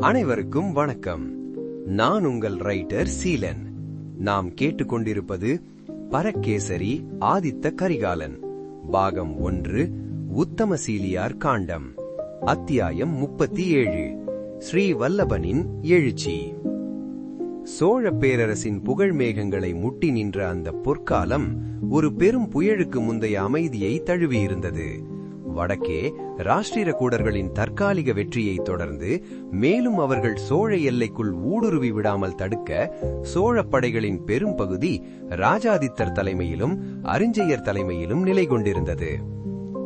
அனைவருக்கும் வணக்கம். நான் உங்கள் ரைட்டர் சீலன். நாம் கேட்டுக்கொண்டிருப்பது பரக்கேசரி ஆதித்த கரிகாலன் பாகம் ஒன்று உத்தமசீலியார் காண்டம் அத்தியாயம் முப்பத்தி ஏழு ஸ்ரீ வல்லபனின் எழுச்சி. சோழ பேரரசின் புகழ் மேகங்களை முட்டி நின்ற அந்த பொற்காலம் ஒரு பெரும் புயலுக்கு முந்தைய அமைதியை தழுவியிருந்தது. வடக்கே ராஷ்டிர கூடர்களின் தற்காலிக வெற்றியை தொடர்ந்து மேலும் அவர்கள் சோழ எல்லைக்குள் ஊடுருவி விடாமல் தடுக்க சோழ படைகளின் பெரும் பகுதி ராஜாதித்தர் தலைமையிலும் அரிஞ்சையர் தலைமையிலும் நிலை கொண்டிருந்தது.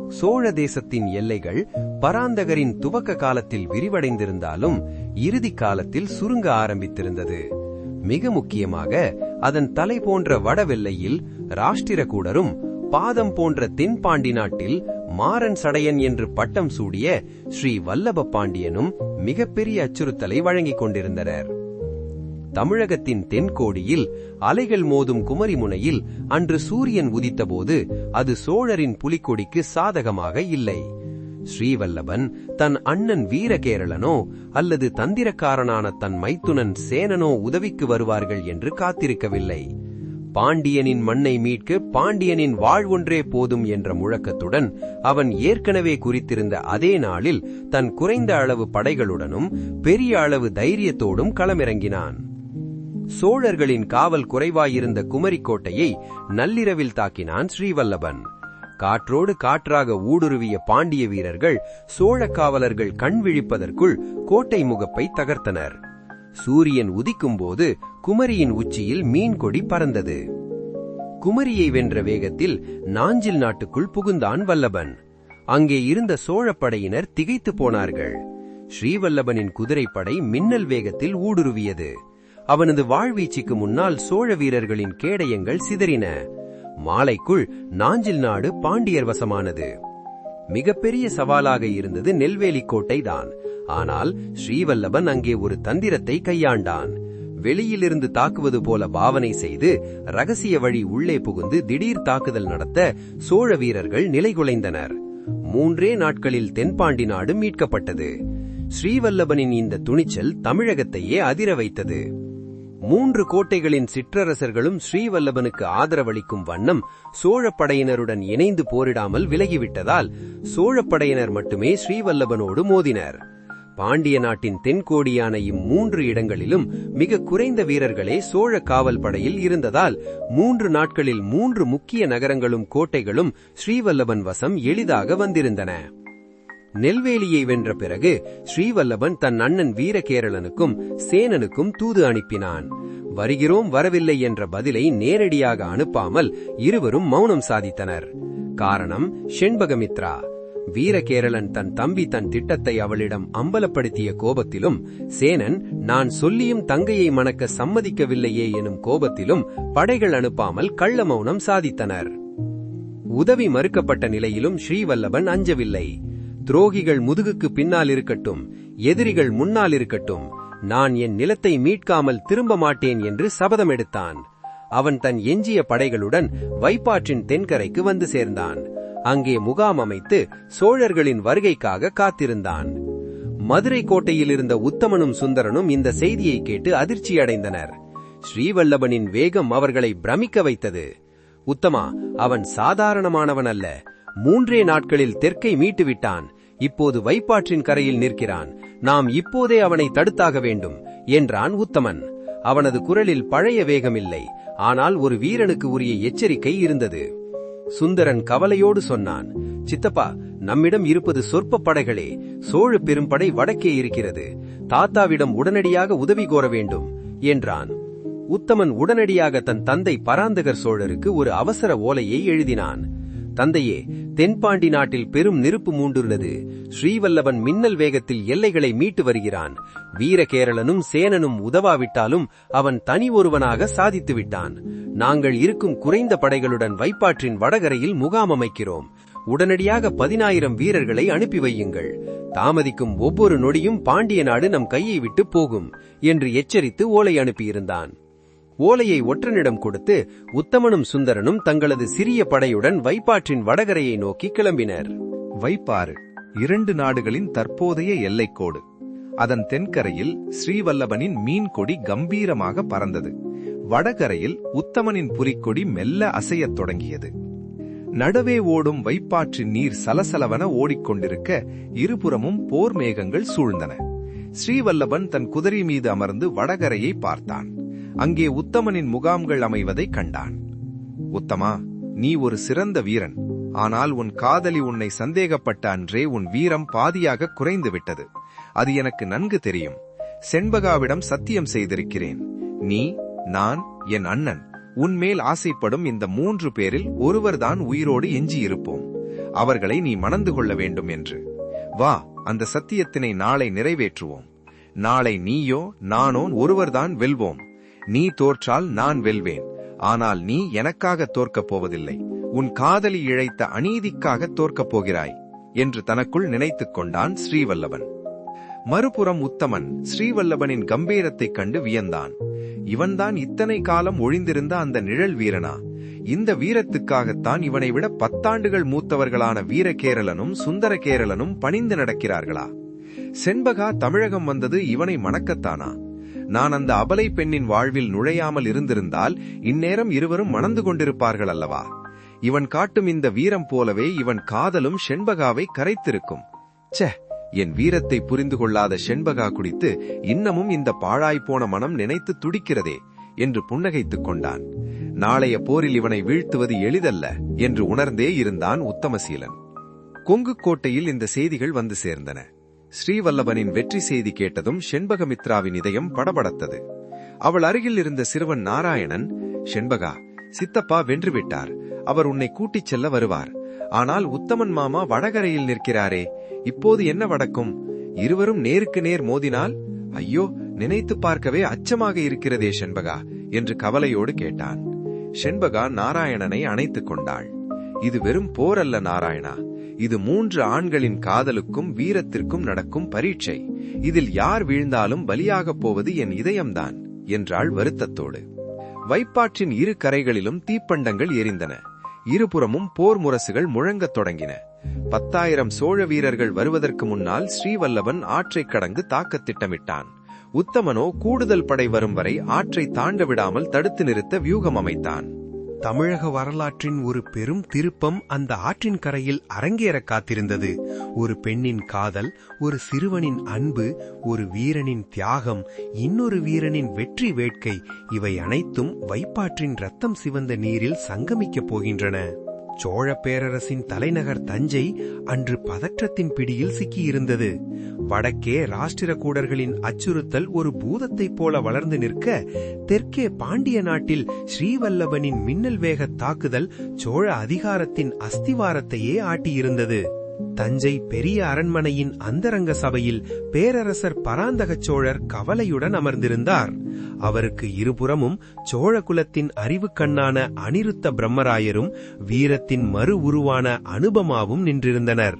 சோழ தேசத்தின் எல்லைகள் பராந்தகரின் துவக்க காலத்தில் விரிவடைந்திருந்தாலும் இறுதி காலத்தில் சுருங்க ஆரம்பித்திருந்தது. மிக முக்கியமாக அதன் தலை போன்ற வடவெல்லையில் ராஷ்டிர கூடரும் பாதம் போன்ற தென்பாண்டி நாட்டில் மாறன் சடையன் என்று பட்டம் சூடிய ஸ்ரீ வல்லப பாண்டியனும் மிகப்பெரிய அச்சுறுத்தலை வழங்கிக் கொண்டிருந்தனர். தமிழகத்தின் தென்கோடியில் அலைகள் மோதும் குமரிமுனையில் அன்று சூரியன் உதித்தபோது அது சோழரின் புலிக்கொடிக்கு சாதகமாக இல்லை. ஸ்ரீவல்லபன் தன் அண்ணன் வீரகேரளனோ அல்லது தந்திரக்காரனான தன் மைத்துனன் சேனனோ உதவிக்கு வருவார்கள் என்று காத்திருக்கவில்லை. பாண்டியனின் மண்ணை மீட்க பாண்டியனின் வாழ்வொன்றே போதும் என்ற முழக்கத்துடன் அவன் ஏற்கனவே குறித்திருந்த அதே நாளில் தன் குறைந்த அளவு படைகளுடனும் பெரிய அளவு தைரியத்தோடும் களமிறங்கினான். சோழர்களின் காவல் குறைவாயிருந்த குமரிக்கோட்டையை நள்ளிரவில் தாக்கினான் ஸ்ரீவல்லபன். காற்றோடு காற்றாக ஊடுருவிய பாண்டிய வீரர்கள் சோழ காவலர்கள் கண் விழிப்பதற்குள் கோட்டை முகப்பை தகர்த்தனர். சூரியன் உதிக்கும்போது குமரியின் உச்சியில் மீன்கொடி பறந்தது. குமரியை வென்ற வேகத்தில் நாஞ்சில் நாட்டுக்குள் புகுந்தான் வல்லபன். அங்கே இருந்த சோழப்படையினர் திகைத்து போனார்கள். ஸ்ரீவல்லபனின் குதிரைப்படை மின்னல் வேகத்தில் ஊடுருவியது. அவனது வாழ்வீச்சுக்கு முன்னால் சோழ வீரர்களின் கேடயங்கள் சிதறின. மாலைக்குள் நாஞ்சில் நாடு பாண்டியர் வசமானது. மிகப்பெரிய சவாலாக இருந்தது நெல்வேலி கோட்டை தான் ஆனால் ஸ்ரீவல்லபன் அங்கே ஒரு தந்திரத்தை கையாண்டான். வெளியிலிருந்து தாக்குவது போல பாவனை செய்து ரகசிய வழி உள்ளே புகுந்து திடீர் தாக்குதல் நடத்த சோழ வீரர்கள் நிலைகுலைந்தனர் மூன்றே நாட்களில் தென்பாண்டி நாடு மீட்கப்பட்டது. ஸ்ரீவல்லபனின் இந்த துணிச்சல் தமிழகத்தையே அதிர வைத்தது. மூன்று கோட்டைகளின் சிற்றரசர்களும் ஸ்ரீவல்லபனுக்கு ஆதரவளிக்கும் வண்ணம் சோழப்படையினருடன் இணைந்து போரிடாமல் விலகிவிட்டதால் சோழப்படையினர் மட்டுமே ஸ்ரீவல்லபனோடு மோதினர். பாண்டிய நாட்டின் தென்கோடியான இம்மூன்று இடங்களிலும் மிக குறைந்த வீரர்களே சோழ காவல் படையில் இருந்ததால் மூன்று நாட்களில் மூன்று முக்கிய நகரங்களும் கோட்டைகளும் ஸ்ரீவல்லபன் வசம் எளிதாக வந்திருந்தன. நெல்வேலியை வென்ற பிறகு ஸ்ரீவல்லபன் தன் அண்ணன் வீரகேரளனுக்கும் சேனனுக்கும் தூது அனுப்பினான். வருகிறோம் வரவில்லை என்ற பதிலை நேரடியாக அனுப்பாமல் இருவரும் மௌனம் சாதித்தனர். காரணம் செண்பகமித்ரா. வீரகேரளன் தன் தம்பி தன் திட்டத்தை அவளிடம் அம்பலப்படுத்திய கோபத்திலும் சேனன் நான் சொல்லியும் தங்கையை மணக்க சம்மதிக்கவில்லையே எனும் கோபத்திலும் படைகள் அனுப்பாமல் கள்ள மௌனம் சாதித்தனர். உதவி மறுக்கப்பட்ட நிலையிலும் ஸ்ரீவல்லபன் அஞ்சவில்லை. துரோகிகள் முதுகுக்கு பின்னால் இருக்கட்டும் எதிரிகள் முன்னால் இருக்கட்டும் நான் என் நிலத்தை மீட்காமல் திரும்ப மாட்டேன் என்று சபதம் எடுத்தான். அவன் தன் எஞ்சிய படைகளுடன் வைப்பாற்றின் தென்கரைக்கு வந்து சேர்ந்தான். அங்கே முகாம் அமைத்து சோழர்களின் வருகைக்காக காத்திருந்தான். மதுரை கோட்டையில் இருந்த உத்தமனும் சுந்தரனும் இந்த செய்தியை கேட்டு அதிர்ச்சியடைந்தனர் ஸ்ரீவல்லபனின் வேகம் அவர்களை பிரமிக்க வைத்தது. உத்தமா அவன் சாதாரணமானவன் அல்ல. மூன்றே நாட்களில் தெற்கை மீட்டுவிட்டான் இப்போது வைப்பாற்றின் கரையில் நிற்கிறான். நாம் இப்போதே அவனை தடுத்தாக வேண்டும் என்றான் உத்தமன். அவனது குரலில் பழைய வேகமில்லை. ஆனால் ஒரு வீரனுக்கு உரிய எச்சரிக்கை இருந்தது. சுந்தரன் கவலையோடு சொன்னான் சித்தப்பா நம்மிடம் இருப்பது சொற்ப படைகளே. சோழ பெரும்படை வடக்கே இருக்கிறது. தாத்தாவிடம் உடனடியாக உதவி கோர வேண்டும் என்றான். உத்தமன் உடனடியாக தன் தந்தை பராந்தகர் சோழருக்கு ஒரு அவசர ஓலையை எழுதினான். தந்தையே தென்பாண்டி நாட்டில் பெரும் நெருப்பு மூண்டுள்ளது. ஸ்ரீவல்லவன் மின்னல் வேகத்தில் எல்லைகளை மீட்டு வருகிறான். வீரகேரளனும் சேனனும் உதவாவிட்டாலும் அவன் தனி ஒருவனாக சாதித்து விட்டான். நாங்கள் இருக்கும் குறைந்த படைகளுடன் வைப்பாற்றின் வடகரையில் முகாம் அமைக்கிறோம் உடனடியாக பதினாயிரம் வீரர்களை அனுப்பி வையுங்கள். தாமதிக்கும் ஒவ்வொரு நொடியும் பாண்டிய நாடு நம் கையை விட்டு போகும் என்று எச்சரித்து ஓலை அனுப்பியிருந்தான். ஓலையை ஒற்றனிடம் கொடுத்து உத்தமனும் சுந்தரனும் தங்களது சிறிய படையுடன் வைப்பாற்றின் வடகரையை நோக்கி கிளம்பினர். வைப்பாறு இரண்டு நாடுகளின் தற்போதைய எல்லைக்கோடு. அதன் தென்கரையில் ஸ்ரீவல்லபனின் மீன் கொடி கம்பீரமாக பறந்தது. வடகரையில் உத்தமனின் புலிக்கொடி மெல்ல அசையத் தொடங்கியது. நடுவே ஓடும் வைப்பாற்றின் நீர் சலசலவன ஓடிக்கொண்டிருக்க இருபுறமும் போர் மேகங்கள் சூழ்ந்தன. ஸ்ரீவல்லபன் தன் குதிரை மீது அமர்ந்து வடகரையை பார்த்தான். அங்கே உத்தமனின் முகாம்கள் அமைவதைக் கண்டான். உத்தமா நீ ஒரு சிறந்த வீரன். ஆனால் உன் காதலி உன்னை சந்தேகப்பட்ட அன்றே உன் வீரம் பாதியாக குறைந்து விட்டது அது எனக்கு நன்கு தெரியும். செண்பகாவிடம் சத்தியம் செய்திருக்கிறேன். நீ நான் என் அண்ணன் உன்மேல் ஆசைப்படும் இந்த மூன்று பேரில் ஒருவர்தான் உயிரோடு எஞ்சியிருப்போம். அவர்களை நீ மணந்து கொள்ள வேண்டும் என்று. வா அந்த சத்தியத்தினை நாளை நிறைவேற்றுவோம். நாளை நீயோ நானோ ஒருவர்தான் வெல்வோம். நீ தோற்றால் நான் வெல்வேன். ஆனால் நீ எனக்காக தோற்கப் போவதில்லை. உன் காதலி இழைத்த அநீதிக்காக தோற்கப் போகிறாய் என்று தனக்குள் நினைத்துக் கொண்டான் ஸ்ரீவல்லவன். மறுபுறம் உத்தமன் ஸ்ரீவல்லபனின் கம்பீரத்தைக் கண்டு வியந்தான். இவன்தான் இத்தனை காலம் ஒழிந்திருந்த அந்த நிழல் வீரனா? இந்த வீரத்துக்காகத்தான் இவனை விட பத்தாண்டுகள் மூத்தவர்களான வீரகேரளனும் சுந்தரகேரளனும் பணிந்து நடக்கிறார்களா? செண்பகா தமிழகம் வந்தது இவனை மணக்கத்தானா? நான் அந்த அபலை பெண்ணின் வாழ்வில் நுழையாமல் இருந்திருந்தால் இந்நேரம் இருவரும் மணந்து கொண்டிருப்பார்கள் அல்லவா? இவன் காட்டும் இந்த வீரம் போலவே இவன் காதலும் செண்பகாவை கரைத்திருக்கும். ச்சே என் வீரத்தை புரிந்து கொள்ளாத செண்பகா குடித்து இன்னமும் இந்த பாழாய்ப்போன மனம் நினைத்து துடிக்கிறதே என்று புன்னகைத்துக் கொண்டான். நாளைய போரில் இவனை வீழ்த்துவது எளிதல்ல என்று உணர்ந்தே இருந்தான் உத்தமசீலன். கொங்கு கோட்டையில் இந்த செய்திகள் வந்து சேர்ந்தன. ஸ்ரீவல்லபனின் வெற்றி செய்தி கேட்டதும் செண்பகமித்ராவின் இதயம் படபடத்தது. அவள் அருகில் இருந்த சிறுவன் நாராயணன் செண்பகா சித்தப்பா வென்றுவிட்டார். அவர் உன்னை கூட்டிச் செல்ல வருவார். ஆனால் உத்தமன் மாமா வடகரையில் நிற்கிறாரே இப்போது என்ன வடக்கும்? இருவரும் நேருக்கு நேர் மோதினால் ஐயோ நினைத்து பார்க்கவே அச்சமாக இருக்கிறதே செண்பகா என்று கவலையோடு கேட்டான். செண்பகா நாராயணனை அணைத்துக் கொண்டாள். இது வெறும் போர் அல்ல நாராயணா. இது மூன்று ஆண்களின் காதலுக்கும் வீரத்திற்கும் நடக்கும் பரீட்சை. இதில் யார் வீழ்ந்தாலும் பலியாகப் போவது என் இதயம்தான் என்றாள் வருத்தத்தோடு. வைப்பாற்றின் இரு கரைகளிலும் தீப்பண்டங்கள் எரிந்தன. இருபுறமும் போர் முரசுகள் முழங்கத் தொடங்கின. பத்தாயிரம் சோழ வீரர்கள் வருவதற்கு முன்னால் ஸ்ரீவல்லவன் ஆற்றைக் கடந்து தாக்கத் திட்டமிட்டான். உத்தமனோ கூடுதல் படை வரும் வரை ஆற்றை தாண்ட விடாமல் தடுத்து நிறுத்த வியூகம் அமைத்தான். தமிழக வரலாற்றின் ஒரு பெரும் திருப்பம் அந்த ஆற்றின் கரையில் அரங்கேற காத்திருந்தது. ஒரு பெண்ணின் காதல் ஒரு சிறுவனின் அன்பு ஒரு வீரனின் தியாகம் இன்னொரு வீரனின் வெற்றி வேட்கை இவை அனைத்தும் வைப்பாற்றின் ரத்தம் சிவந்த நீரில் சங்கமிக்கப் போகின்றன. சோழ பேரரசின் தலைநகர் தஞ்சை அன்று பதற்றத்தின் பிடியில் சிக்கியிருந்தது. வடக்கே ராஷ்டிரகூடர்களின் அச்சுறுத்தல் ஒரு பூதத்தைப் போல வளர்ந்து நிற்க தெற்கே பாண்டிய நாட்டில் ஸ்ரீவல்லபனின் மின்னல் வேக தாக்குதல் சோழ அதிகாரத்தின் அஸ்திவாரத்தையே ஆட்டியிருந்தது. தஞ்சை பெரிய அரண்மனையின் அந்தரங்க சபையில் பேரரசர் பராந்தக சோழர் கவலையுடன் அமர்ந்திருந்தார். அவருக்கு இருபுறமும் சோழ குலத்தின் அறிவு கண்ணான அனிருத்த பிரம்மராயரும் வீரத்தின் மறு உருவான அனுபமாவும் நின்றிருந்தனர்.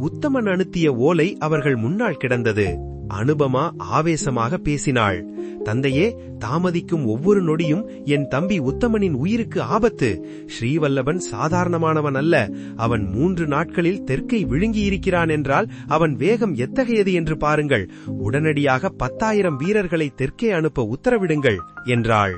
உத்தமன் அனுத்திய ஓலை அவர்கள் முன்னால் கிடந்தது. அனுபமா ஆவேசமாக பேசினாள். தந்தையே தாமதிக்கும் ஒவ்வொரு நொடியும் என் தம்பி உத்தமனின் உயிருக்கு ஆபத்து. ஸ்ரீவல்லபன் சாதாரணமானவன் அல்ல. அவன் மூன்று நாட்களில் தெற்கை விழுங்கியிருக்கிறான் என்றால் அவன் வேகம் எத்தகையது என்று பாருங்கள். உடனடியாக பத்தாயிரம் வீரர்களை தெற்கே அனுப்ப உத்தரவிடுங்கள் என்றாள்.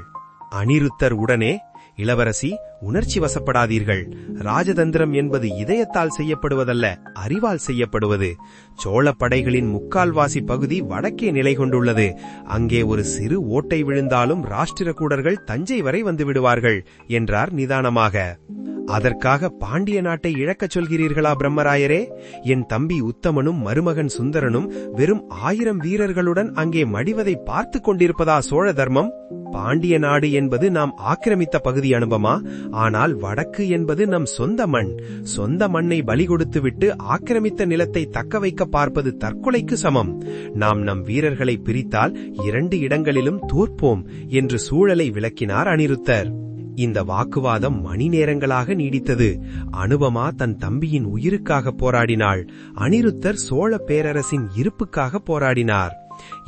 அனிருத்தர் உடனே இளவரசி உணர்ச்சி வசப்படாதீர்கள். ராஜதந்திரம் என்பது இதயத்தால் செய்யப்படுவதல்ல அறிவால் செய்யப்படுவது. சோழ படைகளின் முக்கால்வாசி பகுதி வடக்கே நிலை கொண்டுள்ளது. அங்கே ஒரு சிறு ஓட்டை விழுந்தாலும் ராஷ்டிரகூடர்கள் தஞ்சை வரை வந்து விடுவார்கள் என்றார் நிதானமாக. அதற்காக பாண்டிய நாட்டை இழக்கச் சொல்கிறீர்களா பிரம்மராயரே? என் தம்பி உத்தமனும் மருமகன் சுந்தரனும் வெறும் ஆயிரம் வீரர்களுடன் அங்கே மடிவதை பார்த்து கொண்டிருப்பதா சோழ தர்மம்? பாண்டிய நாடு என்பது நாம் ஆக்கிரமித்த பகுதி அனுபமா? ஆனால் வடக்கு என்பது நம் சொந்த மண். சொந்த மண்ணை பலி கொடுத்துவிட்டு ஆக்கிரமித்த நிலத்தை தக்க வைக்க பார்ப்பது தற்கொலைக்கு சமம். நாம் நம் வீரர்களை பிரித்தால் இரண்டு இடங்களிலும் தோற்போம் என்று சூழலை விளக்கினார் அனிருத்தர். இந்த வாக்குவாதம் மணி நேரங்களாக நீடித்தது. அனுபமா தன் தம்பியின் உயிருக்காக போராடினாள். அனிருத்தர் சோழ பேரரசின் இருப்புக்காக போராடினார்.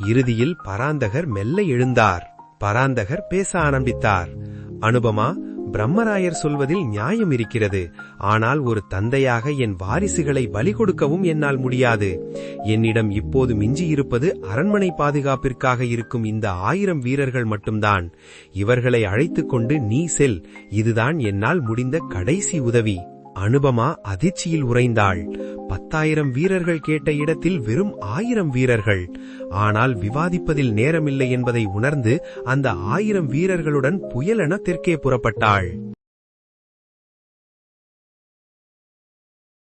இறுதியில் பராந்தகர் மெல்ல எழுந்தார். பராந்தகர் பேச ஆரம்பித்தார். அனுபமா பிரம்மராயர் சொல்வதில் நியாயம் இருக்கிறது. ஆனால் ஒரு தந்தையாக என் வாரிசுகளை பலி கொடுக்கவும் என்னால் முடியாது. என்னிடம் இப்போது மிஞ்சியிருப்பது அரண்மனை பாதுகாப்பிற்காக இருக்கும் இந்த ஆயிரம் வீரர்கள் மட்டும்தான். இவர்களை அழைத்துக் கொண்டு நீ செல். இதுதான் என்னால் முடிந்த கடைசி உதவி. அனுபமா அதிர்ச்சியில் உறைந்தாள். பத்தாயிரம் வீரர்கள் கேட்ட இடத்தில் வெறும் ஆயிரம் வீரர்கள். ஆனால் விவாதிப்பதில் நேரமில்லை என்பதை உணர்ந்து அந்த ஆயிரம் வீரர்களுடன் புயலென தெற்கே புறப்பட்டாள்.